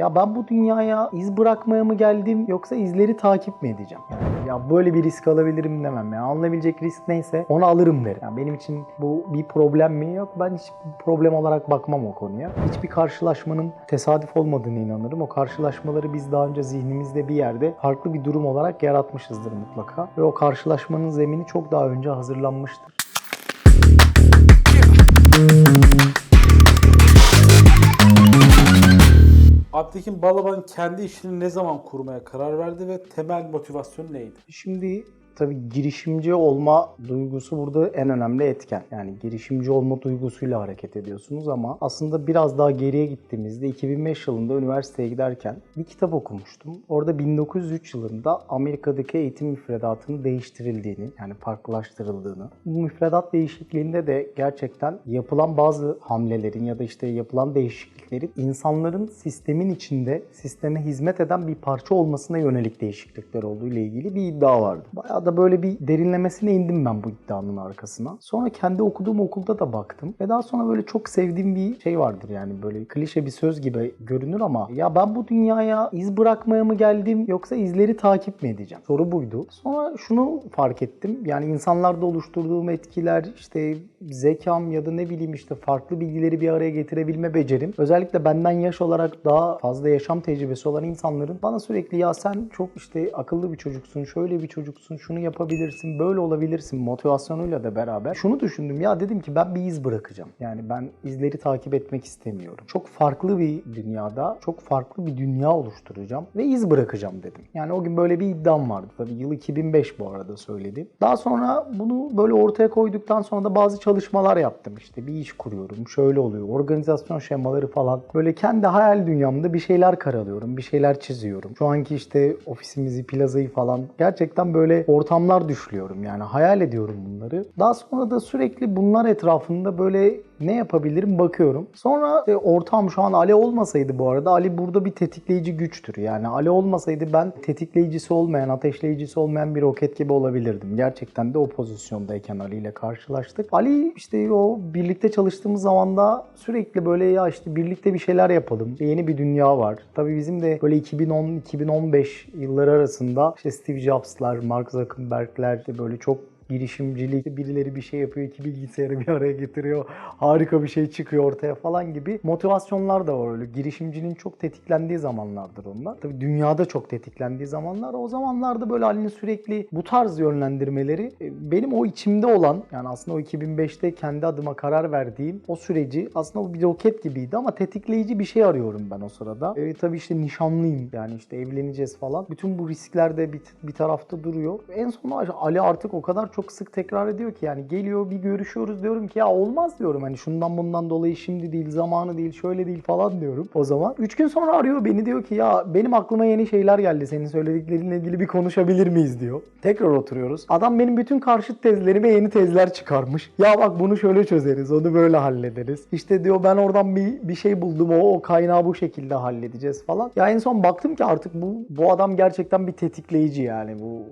Ya ben bu dünyaya iz bırakmaya mı geldim yoksa izleri takip mi edeceğim? Yani ya böyle bir risk alabilirim demem ya. Alınabilecek risk neyse onu alırım derim. Yani benim için bu bir problem mi? Yok ben hiç problem olarak bakmam o konuya. Hiçbir karşılaşmanın tesadüf olmadığını inanırım. O karşılaşmaları biz daha önce zihnimizde bir yerde farklı bir durum olarak yaratmışızdır mutlaka. Ve o karşılaşmanın zemini çok daha önce hazırlanmıştır. Abdülhakim Balaban kendi işini ne zaman kurmaya karar verdi ve temel motivasyonu neydi? Şimdi tabii girişimci olma duygusu burada en önemli etken. Yani girişimci olma duygusuyla hareket ediyorsunuz ama aslında biraz daha geriye gittiğimizde 2005 yılında üniversiteye giderken bir kitap okumuştum. Orada 1903 yılında Amerika'daki eğitim müfredatının değiştirildiğini yani farklılaştırıldığını. Bu müfredat değişikliğinde de gerçekten yapılan bazı hamlelerin ya da işte yapılan değişikliklerin insanların sistemin içinde sisteme hizmet eden bir parça olmasına yönelik değişiklikler olduğu ile ilgili bir iddia vardı. Bayağı da böyle bir derinlemesine indim ben bu iddianın arkasına. Sonra kendi okuduğum okulda da baktım ve daha sonra böyle çok sevdiğim bir şey vardır yani böyle klişe bir söz gibi görünür ama ya ben bu dünyaya iz bırakmaya mı geldim yoksa izleri takip mi edeceğim? Soru buydu. Sonra şunu fark ettim. Yani insanlarda oluşturduğum etkiler işte zekam ya da ne bileyim işte farklı bilgileri bir araya getirebilme becerim. Özellikle benden yaş olarak daha fazla yaşam tecrübesi olan insanların bana sürekli ya sen çok işte akıllı bir çocuksun, şöyle bir çocuksun, şunu yapabilirsin, böyle olabilirsin motivasyonuyla da beraber şunu düşündüm ya dedim ki ben bir iz bırakacağım. Yani ben izleri takip etmek istemiyorum. Çok farklı bir dünyada, çok farklı bir dünya oluşturacağım ve iz bırakacağım dedim. Yani o gün böyle bir iddiam vardı. Tabii yıl 2005 bu arada söyledim. Daha sonra bunu böyle ortaya koyduktan sonra da bazı çalışmalar yaptım. İşte bir iş kuruyorum, şöyle oluyor, organizasyon şemaları falan. Böyle kendi hayal dünyamda bir şeyler karalıyorum, bir şeyler çiziyorum. Şu anki işte ofisimizi, plazayı falan gerçekten böyle ortamlar düşlüyorum. Yani hayal ediyorum bunları. Daha sonra da sürekli bunlar etrafında böyle ne yapabilirim bakıyorum. Sonra işte ortam şu an Ali olmasaydı bu arada Ali burada bir tetikleyici güçtür. Yani Ali olmasaydı ben tetikleyicisi olmayan, ateşleyicisi olmayan bir roket gibi olabilirdim. Gerçekten de o pozisyondayken Ali ile karşılaştık. Ali işte o birlikte çalıştığımız zaman da sürekli böyle ya işte birlikte bir şeyler yapalım. Yeni bir dünya var. Tabii bizim de böyle 2010-2015 yılları arasında işte Steve Jobs'lar, Mark Zuckerberg'ler işte böyle çok girişimcilik, birileri bir şey yapıyor, iki bilgisayarı bir araya getiriyor, harika bir şey çıkıyor ortaya falan gibi motivasyonlar da var öyle. Girişimcinin çok tetiklendiği zamanlardır onlar. Tabii dünyada çok tetiklendiği zamanlar. O zamanlarda böyle Ali'nin sürekli bu tarz yönlendirmeleri e, benim o içimde olan yani aslında o 2005'te kendi adıma karar verdiğim o süreci aslında bir roket gibiydi ama tetikleyici bir şey arıyorum ben o sırada. E, tabii işte nişanlıyım yani işte evleneceğiz falan. Bütün bu riskler de bir, bir tarafta duruyor. En sonunda Ali artık o kadar çok sık tekrar ediyor ki yani geliyor bir görüşüyoruz diyorum ki ya olmaz diyorum hani şundan bundan dolayı şimdi değil zamanı değil şöyle değil falan diyorum o zaman. Üç gün sonra arıyor beni diyor ki ya benim aklıma yeni şeyler geldi senin söylediklerinle ilgili bir konuşabilir miyiz diyor. Tekrar oturuyoruz. Adam benim bütün karşıt tezlerime yeni tezler çıkarmış. Ya bak bunu şöyle çözeriz onu böyle hallederiz. İşte diyor ben oradan bir, bir şey buldum o, o kaynağı bu şekilde halledeceğiz falan. Ya en son baktım ki artık bu, bu adam gerçekten bir tetikleyici yani bu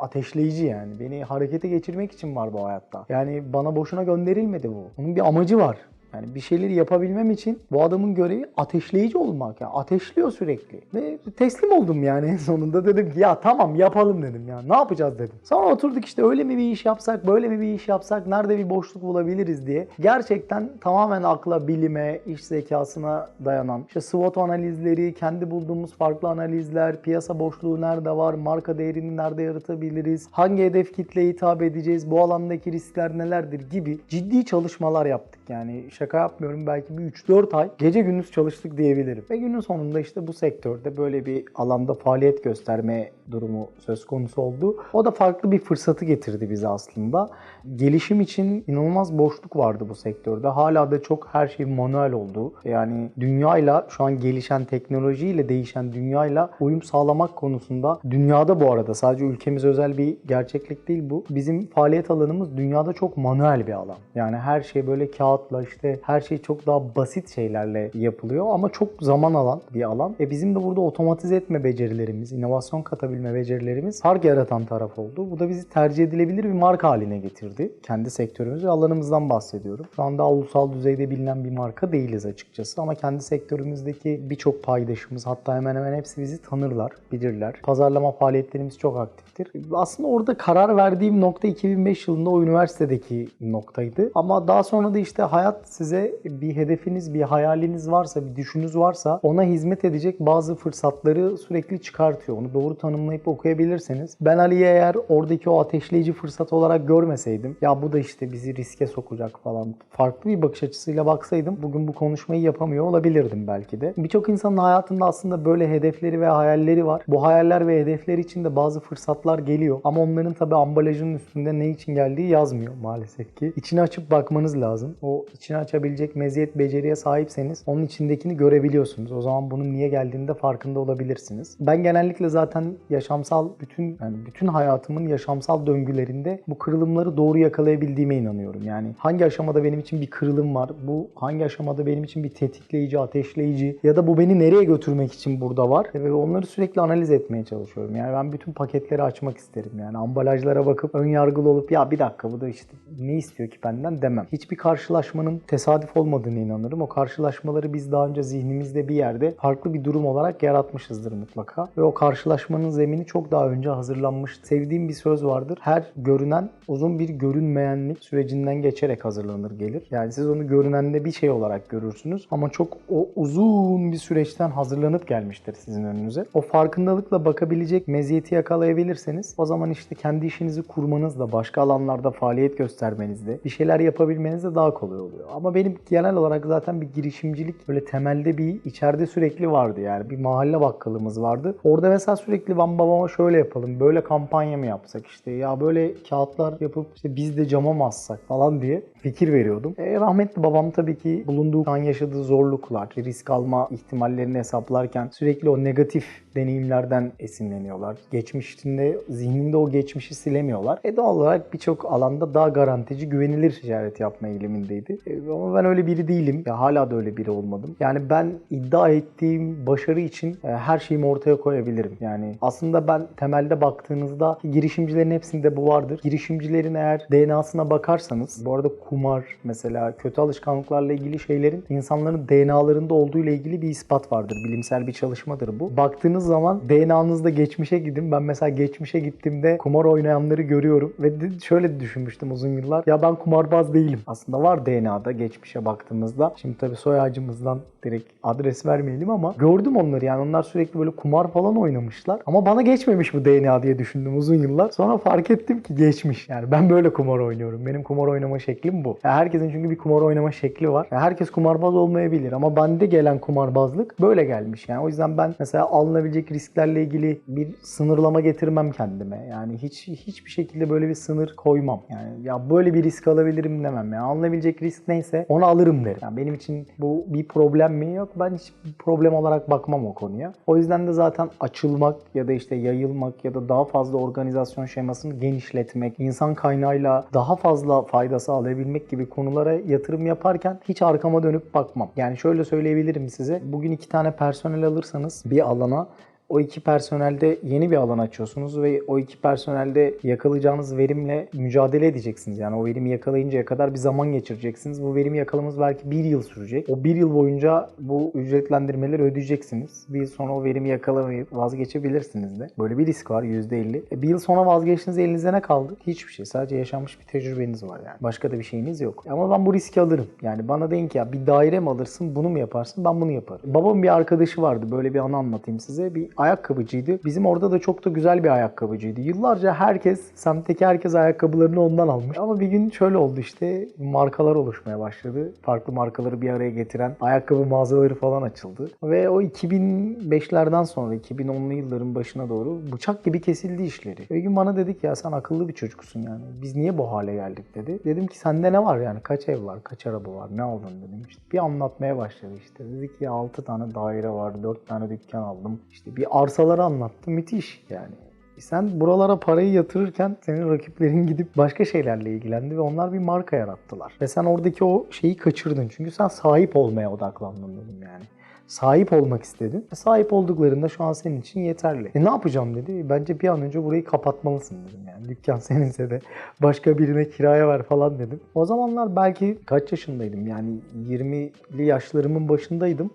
ateşleyici yani. Beni harekete geçirmek için var bu hayatta. Yani bana boşuna gönderilmedi bu. Onun bir amacı var. Yani bir şeyleri yapabilmem için bu adamın görevi ateşleyici olmak. Yani ateşliyor sürekli. Ve teslim oldum yani en sonunda. Dedim ki ya tamam yapalım dedim ya. Ne yapacağız dedim. Sonra oturduk işte öyle mi bir iş yapsak, böyle mi bir iş yapsak, nerede bir boşluk bulabiliriz diye. Gerçekten tamamen akla, bilime, iş zekasına dayanan işte SWOT analizleri, kendi bulduğumuz farklı analizler, piyasa boşluğu nerede var, marka değerini nerede yaratabiliriz, hangi hedef kitleye hitap edeceğiz, bu alandaki riskler nelerdir gibi ciddi çalışmalar yaptık. Yani şaka yapmıyorum belki bir 3-4 ay gece gündüz çalıştık diyebilirim. Ve günün sonunda işte bu sektörde böyle bir alanda faaliyet gösterme durumu söz konusu oldu. O da farklı bir fırsatı getirdi bize aslında. Gelişim için inanılmaz boşluk vardı bu sektörde. Hala da çok her şey manuel oldu. Yani dünyayla şu an gelişen teknolojiyle değişen dünyayla uyum sağlamak konusunda dünyada bu arada sadece ülkemiz özel bir gerçeklik değil bu. Bizim faaliyet alanımız dünyada çok manuel bir alan. Yani her şey böyle kağıt kağıtla işte her şey çok daha basit şeylerle yapılıyor ama çok zaman alan bir alan. E bizim de burada otomatize etme becerilerimiz, inovasyon katabilme becerilerimiz fark yaratan taraf oldu. Bu da bizi tercih edilebilir bir marka haline getirdi. Kendi sektörümüz ve alanımızdan bahsediyorum. Şu anda ulusal düzeyde bilinen bir marka değiliz açıkçası ama kendi sektörümüzdeki birçok paydaşımız hatta hemen hemen hepsi bizi tanırlar, bilirler. Pazarlama faaliyetlerimiz çok aktiftir. Aslında orada karar verdiğim nokta 2005 yılında o üniversitedeki noktaydı. Ama daha sonra da işte hayat size bir hedefiniz, bir hayaliniz varsa, bir düşünüz varsa ona hizmet edecek bazı fırsatları sürekli çıkartıyor. Onu doğru tanımlayıp okuyabilirseniz. Ben Ali'yi eğer oradaki o ateşleyici fırsat olarak görmeseydim ya bu da işte bizi riske sokacak falan farklı bir bakış açısıyla baksaydım bugün bu konuşmayı yapamıyor olabilirdim belki de. Birçok insanın hayatında aslında böyle hedefleri ve hayalleri var. Bu hayaller ve hedefler için de bazı fırsatlar geliyor. Ama onların tabi ambalajının üstünde ne için geldiği yazmıyor maalesef ki. İçini açıp bakmanız lazım. O içini açabilecek meziyet beceriye sahipseniz onun içindekini görebiliyorsunuz. O zaman bunun niye geldiğinde farkında olabilirsiniz. Ben genellikle zaten yaşamsal bütün yani bütün hayatımın yaşamsal döngülerinde bu kırılımları doğru yakalayabildiğime inanıyorum. Yani hangi aşamada benim için bir kırılım var? Bu hangi aşamada benim için bir tetikleyici, ateşleyici ya da bu beni nereye götürmek için burada var? Ve onları sürekli analiz etmeye çalışıyorum. Yani ben bütün paketleri açmak isterim. Yani ambalajlara bakıp ön yargılı olup ya bir dakika bu da işte ne istiyor ki benden demem. Hiçbir karşılaşmanın tesadüf olmadığını inanırım. O karşılaşmaları biz daha önce zihnimizde bir yerde farklı bir durum olarak yaratmışızdır mutlaka. Ve o karşılaşmanın zemini çok daha önce hazırlanmış. Sevdiğim bir söz vardır. Her görünen uzun bir görünmeyenlik sürecinden geçerek hazırlanır gelir. Yani siz onu görünende bir şey olarak görürsünüz ama çok o uzun bir süreçten hazırlanıp gelmiştir sizin önünüze. O farkındalıkla bakabilecek meziyeti yakalayabilirseniz o zaman işte kendi işinizi kurmanızla, başka alanlarda faaliyet göstermenizde, bir şeyler yapabilmenizde daha kolay oluyor. Ama benim genel olarak zaten bir girişimcilik böyle temelde bir içeride sürekli vardı yani. Bir mahalle bakkalımız vardı. Orada mesela sürekli ben babama şöyle yapalım, böyle kampanya mı yapsak işte ya böyle kağıtlar yapıp işte biz de cama mı assak falan diye fikir veriyordum. E, rahmetli babam tabii ki bulunduğu an yaşadığı zorluklar, risk alma ihtimallerini hesaplarken sürekli o negatif deneyimlerden esinleniyorlar. Geçmişinde, zihninde o geçmişi silemiyorlar. E doğal olarak birçok alanda daha garantici, güvenilir ticaret yapma eğilimindeydi. E, ama ben öyle biri değilim. Ya hala da öyle biri olmadım. Yani ben iddia ettiğim başarı için e, her şeyimi ortaya koyabilirim. Yani aslında ben temelde baktığınızda girişimcilerin hepsinde bu vardır. Girişimcilerin eğer DNA'sına bakarsanız, bu arada kumar mesela kötü alışkanlıklarla ilgili şeylerin insanların DNA'larında olduğu ile ilgili bir ispat vardır. Bilimsel bir çalışmadır bu. Baktığınız zaman DNA'nızda geçmişe gidin. Ben mesela geçmişe gittiğimde kumar oynayanları görüyorum ve şöyle düşünmüştüm uzun yıllar. Ya ben kumarbaz değilim. Aslında var DNA'da geçmişe baktığımızda. Şimdi tabii soy ağacımızdan direkt adres vermeyelim ama gördüm onları yani onlar sürekli böyle kumar falan oynamışlar. Ama bana geçmemiş bu DNA diye düşündüm uzun yıllar. Sonra fark ettim ki geçmiş. Yani ben böyle kumar oynuyorum. Benim kumar oynama şeklim bu. Ya herkesin çünkü bir kumar oynama şekli var. Ya herkes kumarbaz olmayabilir ama bende gelen kumarbazlık böyle gelmiş. Yani o yüzden ben mesela alınabilecek risklerle ilgili bir sınırlama getirmem kendime. Yani hiç hiçbir şekilde böyle bir sınır koymam. Yani ya böyle bir risk alabilirim demem. Yani alınabilecek risk neyse onu alırım derim. Yani benim için bu bir problem mi? Yok ben hiç problem olarak bakmam o konuya. O yüzden de zaten açılmak ya da işte yayılmak ya da daha fazla organizasyon şemasını genişletmek, insan kaynağıyla daha fazla fayda sağlayabilmek gibi konulara yatırım yaparken hiç arkama dönüp bakmam. Yani şöyle söyleyebilirim size. Bugün iki tane personel alırsanız bir alana o iki personelde yeni bir alan açıyorsunuz ve o iki personelde yakalayacağınız verimle mücadele edeceksiniz. Yani o verimi yakalayıncaya kadar bir zaman geçireceksiniz. Bu verimi yakalamanız belki bir yıl sürecek. O bir yıl boyunca bu ücretlendirmeleri ödeyeceksiniz. Bir yıl sonra o verimi yakalamayıp vazgeçebilirsiniz de. Böyle bir risk var %50. E bir yıl sonra vazgeçtiğinizde elinizde ne kaldı? Hiçbir şey. Sadece yaşanmış bir tecrübeniz var yani. Başka da bir şeyiniz yok. Ama ben bu riski alırım. Yani bana deyin ki ya bir daire mi alırsın bunu mu yaparsın? Ben bunu yaparım. Babamın bir arkadaşı vardı. Böyle bir anı anlatayım size. Bir ayakkabıcıydı. Bizim orada da çok da güzel bir ayakkabıcıydı. Yıllarca herkes, semtteki herkes ayakkabılarını ondan almış. Ama bir gün şöyle oldu işte markalar oluşmaya başladı. Farklı markaları bir araya getiren ayakkabı mağazaları falan açıldı. Ve o 2005'lerden sonra 2010'lu yılların başına doğru bıçak gibi kesildi işleri. Bir gün bana dedik ya sen akıllı bir çocuksun yani. Biz niye bu hale geldik dedi. Dedim ki sende ne var yani? Kaç ev var? Kaç araba var? Ne aldın dedim. İşte bir anlatmaya başladı işte. Dedik ya 6 tane daire var, 4 tane dükkan aldım. İşte bir arsaları anlattı. Müthiş yani. Sen buralara parayı yatırırken senin rakiplerin gidip başka şeylerle ilgilendi ve onlar bir marka yarattılar. Ve sen oradaki o şeyi kaçırdın. Çünkü sen sahip olmaya odaklandın dedim yani. Sahip olmak istedin. E, Sahip olduklarında şu an senin için yeterli. E ne yapacağım dedi. Bence bir an önce burayı kapatmalısın dedim yani. Dükkan seninse de başka birine kiraya ver falan dedim. O zamanlar belki kaç yaşındaydım yani 20'li yaşlarımın başındaydım.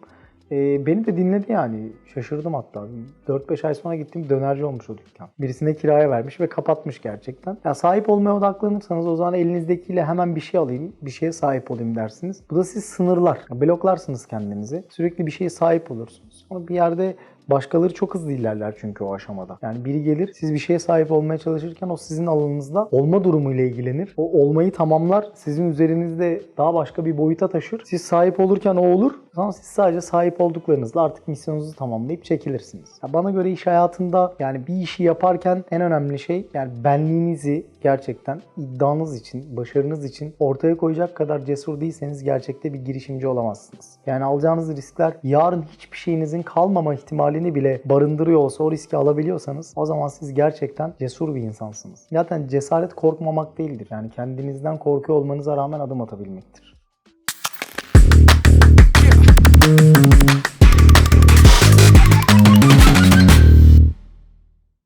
E, beni de dinledi yani. Şaşırdım hatta. 4-5 ay sonra gittim dönerci olmuş o dükkan. Birisine kiraya vermiş ve kapatmış gerçekten. Ya sahip olmaya odaklanırsanız o zaman elinizdekiyle hemen bir şey alayım, bir şeye sahip olayım dersiniz. Bu da siz sınırlar. Bloklarsınız kendinizi. Sürekli bir şeye sahip olursunuz. Sonra bir yerde Başkaları çok hızlı ilerler çünkü o aşamada. Yani biri gelir siz bir şeye sahip olmaya çalışırken o sizin alanınızda olma durumuyla ilgilenir. O olmayı tamamlar. Sizin üzerinizde daha başka bir boyuta taşır. Siz sahip olurken o olur. Sonra siz sadece sahip olduklarınızla artık misyonunuzu tamamlayıp çekilirsiniz. Ya bana göre iş hayatında yani bir işi yaparken en önemli şey yani benliğinizi gerçekten iddianız için, başarınız için ortaya koyacak kadar cesur değilseniz gerçekte bir girişimci olamazsınız. Yani alacağınız riskler yarın hiçbir şeyinizin kalmama ihtimalini bile barındırıyor olsa o riski alabiliyorsanız o zaman siz gerçekten cesur bir insansınız. Zaten cesaret korkmamak değildir. Yani kendinizden korkuyor olmanıza rağmen adım atabilmektir.